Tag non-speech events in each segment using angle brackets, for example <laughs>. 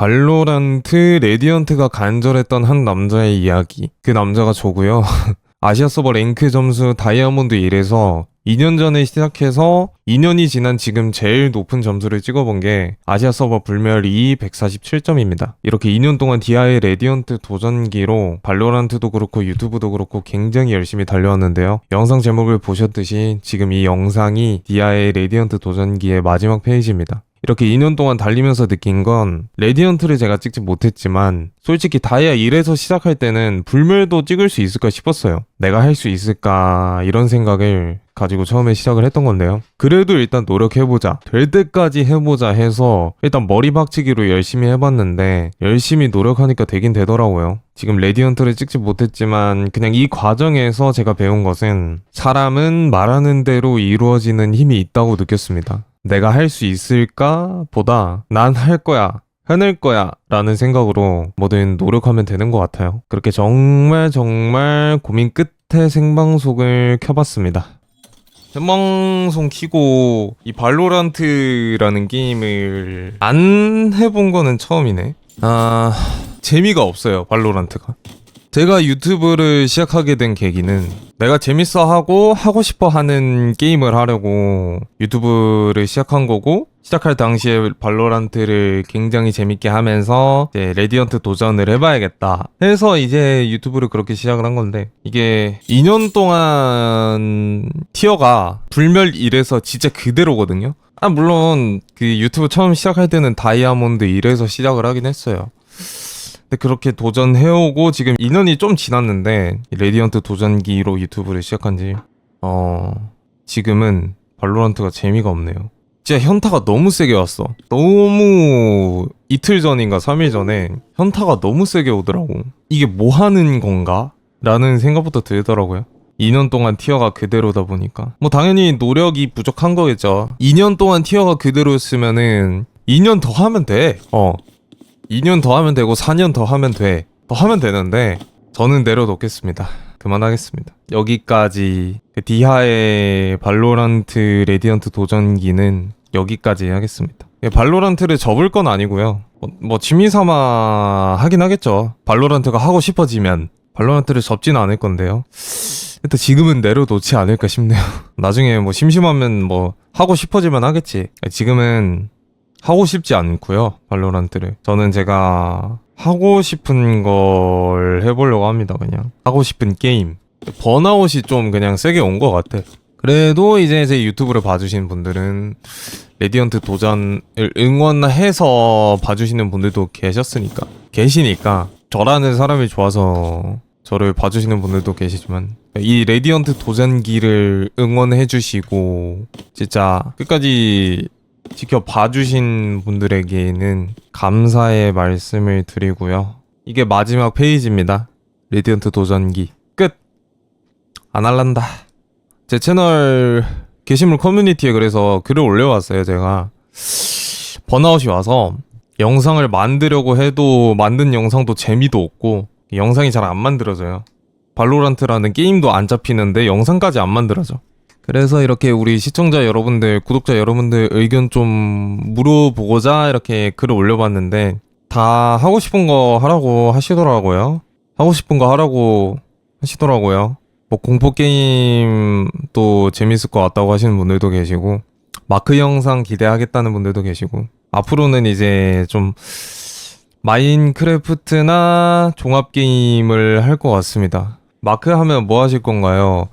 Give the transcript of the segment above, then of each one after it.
발로란트 레디언트가 간절했던 한 남자의 이야기. 그 남자가 저고요. <laughs> 아시아 서버 랭크 점수 다이아몬드 1에서 2년 전에 시작해서 2년이 지난 지금 제일 높은 점수를 찍어본 게 아시아 서버 불멸 2 147점입니다. 이렇게 2년 동안 디아의 레디언트 도전기로 발로란트도 그렇고 유튜브도 그렇고 굉장히 열심히 달려왔는데요. 영상 제목을 보셨듯이 지금 이 영상이 디아의 레디언트 도전기의 마지막 페이지입니다. 이렇게 2년 동안 달리면서 느낀 건 레디언트를 제가 찍지 못했지만 솔직히 다이아 1에서 시작할 때는 불멸도 찍을 수 있을까 싶었어요. 내가 할 수 있을까 이런 생각을 가지고 처음에 시작을 했던 건데요. 그래도 일단 노력해보자. 될 때까지 해보자 해서 일단 머리 박치기로 열심히 해봤는데 열심히 노력하니까 되긴 되더라고요. 지금 레디언트를 찍지 못했지만 그냥 이 과정에서 제가 배운 것은 사람은 말하는 대로 이루어지는 힘이 있다고 느꼈습니다. 내가 할 수 있을까 보다 난 할 거야. 해낼 거야 라는 생각으로 뭐든 노력하면 되는 것 같아요. 그렇게 정말 정말 고민 끝에 생방송을 켜봤습니다. 생방송 키고 이 발로란트라는 게임을 안 해본 거는 처음이네. 아 재미가 없어요 발로란트가. 제가 유튜브를 시작하게 된 계기는 내가 재밌어 하고 하고 싶어 하는 게임을 하려고 유튜브를 시작한 거고 시작할 당시에 발로란트를 굉장히 재밌게 하면서 이제 레디언트 도전을 해봐야겠다 해서 이제 유튜브를 그렇게 시작을 한 건데 이게 2년 동안 티어가 불멸 1에서 진짜 그대로거든요. 아 물론 그 유튜브 처음 시작할 때는 다이아몬드 1에서 시작을 하긴 했어요 그렇게 도전해오고 지금 2년이 좀 지났는데 이 레디언트 도전기로 유튜브를 시작한 지 어... 지금은 발로란트가 재미가 없네요. 진짜 현타가 너무 세게 왔어. 너무 이틀 전인가 3일 전에 현타가 너무 세게 오더라고. 이게 뭐 하는 건가? 라는 생각부터 들더라고요. 2년 동안 티어가 그대로다 보니까. 뭐 당연히 노력이 부족한 거겠죠. 2년 동안 티어가 그대로였으면은 2년 더 하면 돼. 어. 2년 더 하면 되고 4년 더 하면 돼. 더 하면 되는데 저는 내려놓겠습니다. 그만하겠습니다. 여기까지 그 디하의 발로란트 레디언트 도전기는 여기까지 하겠습니다. 예, 발로란트를 접을 건 아니고요. 뭐, 뭐 취미삼아 하긴 하겠죠. 발로란트가 하고 싶어지면 발로란트를 접지는 않을 건데요. 일단 지금은 내려놓지 않을까 싶네요. <laughs> 나중에 뭐 심심하면 뭐 하고 싶어지면 하겠지. 지금은 하고 싶지 않고요. 발로란트를. 저는 제가 하고 싶은 걸 해보려고 합니다. 그냥 하고 싶은 게임. 번아웃이 좀 그냥 세게 온 것 같아. 그래도 이제 제 유튜브를 봐주시는 분들은 레디언트 도전을 응원해서 봐주시는 분들도 계셨으니까 계시니까 저라는 사람이 좋아서 저를 봐주시는 분들도 계시지만 이 레디언트 도전기를 응원해주시고 진짜 끝까지 지켜봐 주신 분들에게는 감사의 말씀을 드리고요. 이게 마지막 페이지입니다. 레디언트 도전기 끝. 안 할란다. 제 채널 게시물 커뮤니티에 그래서 글을 올려왔어요. 제가 번아웃이 와서 영상을 만들려고 해도 만든 영상도 재미도 없고 영상이 잘 안 만들어져요. 발로란트라는 게임도 안 잡히는데 영상까지 안 만들어져. 그래서 이렇게 우리 시청자 여러분들, 구독자 여러분들 의견 좀 물어보고자 이렇게 글을 올려봤는데 다 하고 싶은 거 하라고 하시더라고요. 하고 싶은 거 하라고 하시더라고요. 뭐 공포 게임도 재밌을 것 같다고 하시는 분들도 계시고 마크 영상 기대하겠다는 분들도 계시고 앞으로는 이제 좀 마인크래프트나 종합 게임을 할 것 같습니다. 마크 하면 뭐 하실 건가요?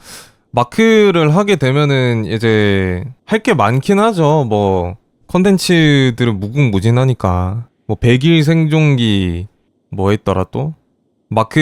마크를 하게 되면은 이제 할 게 많긴 하죠. 뭐 컨텐츠들은 무궁무진하니까. 뭐 100일 생존기 뭐 했더라 또? 마크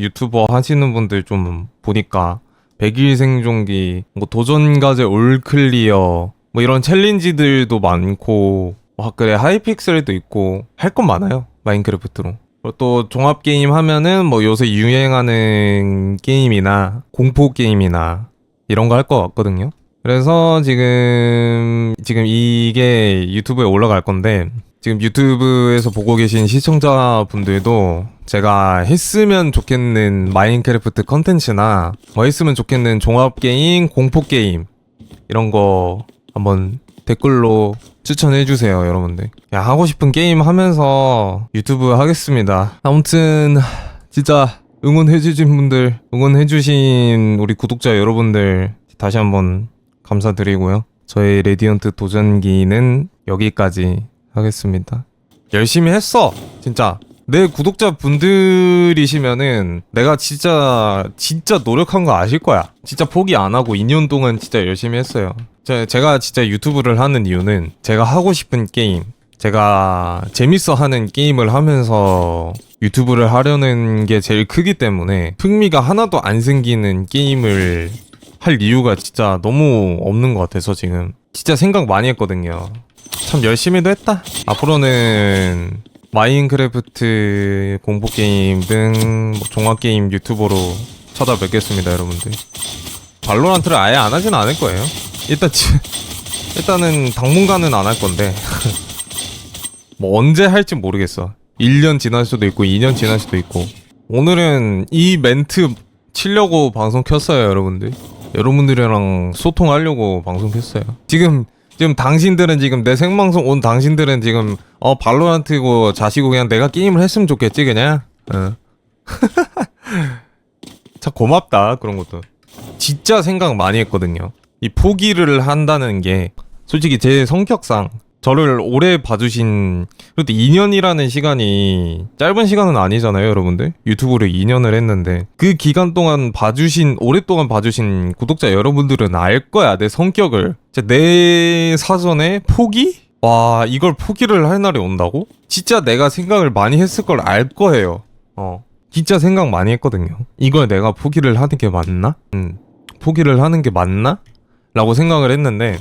유튜버 하시는 분들 좀 보니까 100일 생존기 뭐 도전과제 올클리어 뭐 이런 챌린지들도 많고 와 그래 하이픽셀도 있고 할 건 많아요. 마인크래프트로 그리고 또 종합 게임 하면은 뭐 요새 유행하는 게임이나 공포 게임이나 이런 거 할 것 같거든요. 그래서 지금 지금 이게 유튜브에 올라갈 건데 지금 유튜브에서 보고 계신 시청자분들도 제가 했으면 좋겠는 마인크래프트 컨텐츠나 뭐 했으면 좋겠는 종합 게임, 공포 게임 이런 거 한번 댓글로 추천해주세요, 여러분들. 야, 하고 싶은 게임 하면서 유튜브 하겠습니다. 아무튼, 진짜 응원해주신 분들, 응원해주신 우리 구독자 여러분들, 다시 한번 감사드리고요. 저의 레디언트 도전기는 여기까지 하겠습니다. 열심히 했어! 진짜. 내 구독자 분들이시면은 내가 진짜 진짜 노력한 거 아실 거야. 진짜 포기 안 하고 2년 동안 진짜 열심히 했어요. 제, 제가 진짜 유튜브를 하는 이유는 제가 하고 싶은 게임, 제가 재밌어 하는 게임을 하면서 유튜브를 하려는 게 제일 크기 때문에 흥미가 하나도 안 생기는 게임을 할 이유가 진짜 너무 없는 것 같아서 지금 진짜 생각 많이 했거든요. 참 열심히도 했다. 앞으로는 마인크래프트 공포 게임 등뭐 종합 게임 유튜버로 찾아뵙겠습니다, 여러분들. 발로란트를 아예 안 하진 않을 거예요. 일단 지, <laughs> 일단은 당분간은 안 할 건데 <laughs> 뭐 언제 할지 모르겠어. 1년 지날 수도 있고 2년 지날 수도 있고. 오늘은 이 멘트 치려고 방송 켰어요, 여러분들. 여러분들이랑 소통하려고 방송 켰어요. 지금 지금 당신들은 지금 내 생방송 온 당신들은 지금 어 발로란트고 자시고 그냥 내가 게임을 했으면 좋겠지 그냥. 어. <laughs> 참 고맙다 그런 것도. 진짜 생각 많이 했거든요. 이 포기를 한다는 게 솔직히 제 성격상 저를 오래 봐주신 그래도 2년이라는 시간이 짧은 시간은 아니잖아요, 여러분들. 유튜브를 2년을 했는데 그 기간 동안 봐주신 오랫동안 봐주신 구독자 여러분들은 알 거야 내 성격을. 내 사전에 포기? 와 이걸 포기를 할 날이 온다고? 진짜 내가 생각을 많이 했을 걸 알 거예요. 어. 진짜 생각 많이 했거든요. 이걸 내가 포기를 하는 게 맞나? 음. 포기를 하는 게 맞나? 라고 생각을 했는데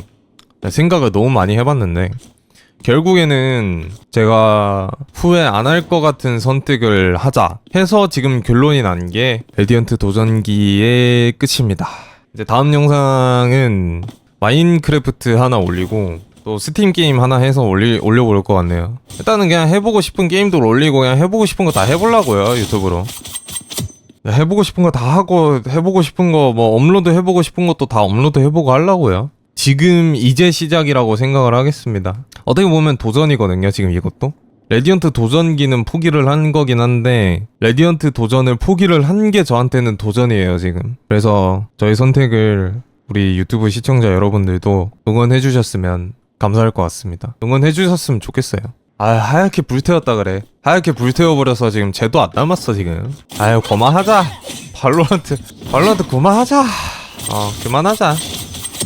생각을 너무 많이 해봤는데 결국에는 제가 후회 안 할 것 같은 선택을 하자 해서 지금 결론이 난 게 레디언트 도전기의 끝입니다. 이제 다음 영상은 마인크래프트 하나 올리고 또 스팀 게임 하나 해서 올리, 올려볼 것 같네요. 일단은 그냥 해보고 싶은 게임도 올리고 그냥 해보고 싶은 거 다 해보려고요 유튜브로. 해보고 싶은 거 다 하고 해보고 싶은 거 뭐 업로드 해보고 싶은 것도 다 업로드 해보고 하려고요. 지금 이제 시작이라고 생각을 하겠습니다. 어떻게 보면 도전이거든요. 지금 이것도. 레디언트 도전기는 포기를 한 거긴 한데 레디언트 도전을 포기를 한 게 저한테는 도전이에요 지금. 그래서 저희 선택을 우리 유튜브 시청자 여러분들도 응원해 주셨으면 감사할 것 같습니다. 응원해 주셨으면 좋겠어요. 아 하얗게 불태웠다 그래. 하얗게 불태워버려서 지금 쟤도 안 남았어 지금. 아유 그만하자. 발로란트 발로란트 그만하자. 어 그만하자.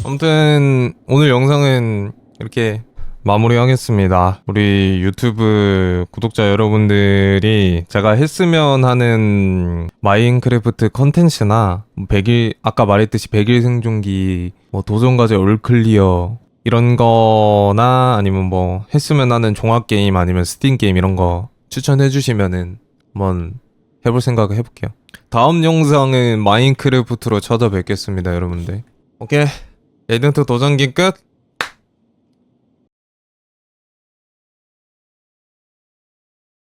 아무튼 오늘 영상은 이렇게 마무리하겠습니다. 우리 유튜브 구독자 여러분들이 제가 했으면 하는 마인크래프트 컨텐츠나 100일 아까 말했듯이 100일 생존기 뭐 도전과제 올클리어 이런 거나 아니면 뭐 했으면 하는 종합 게임 아니면 스팀 게임 이런 거 추천해 주시면은 한번 해볼 생각을 해볼게요. 다음 영상은 마인크래프트로 찾아뵙겠습니다, 여러분들. 오케이. 에이전트 도전기 끝.